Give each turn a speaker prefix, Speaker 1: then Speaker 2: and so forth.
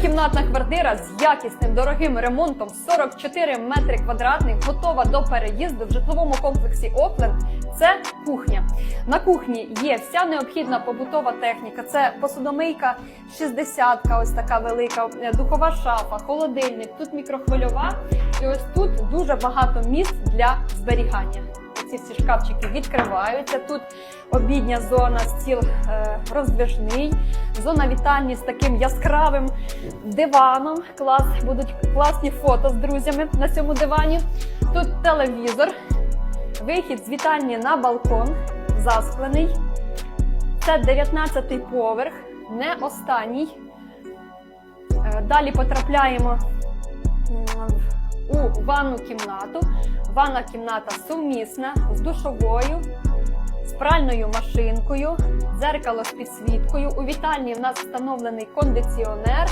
Speaker 1: Трьохкімнатна квартира з якісним дорогим ремонтом 44 метри квадратних, готова до переїзду в житловому комплексі Окленд. Це кухня. На кухні є вся необхідна побутова техніка. Це посудомийка 60 ось така велика, е, духова шафа, холодильник, тут мікрохвильова. І ось тут дуже багато місць для зберігання. Ці всі шкафчики відкриваються. Тут обідня зона, стіл е, роздвижний, зона вітальні з таким яскравим диваном. Клас, будуть класні фото з друзями на цьому дивані. Тут телевізор, вихід з вітальні на балкон, засклений. Це 19-й поверх, не останній. Е, Далі потрапляємо у ванну кімнату. Ванна кімната сумісна з душовою, з пральною машинкою, дзеркало з підсвіткою. У вітальні в нас встановлений кондиціонер.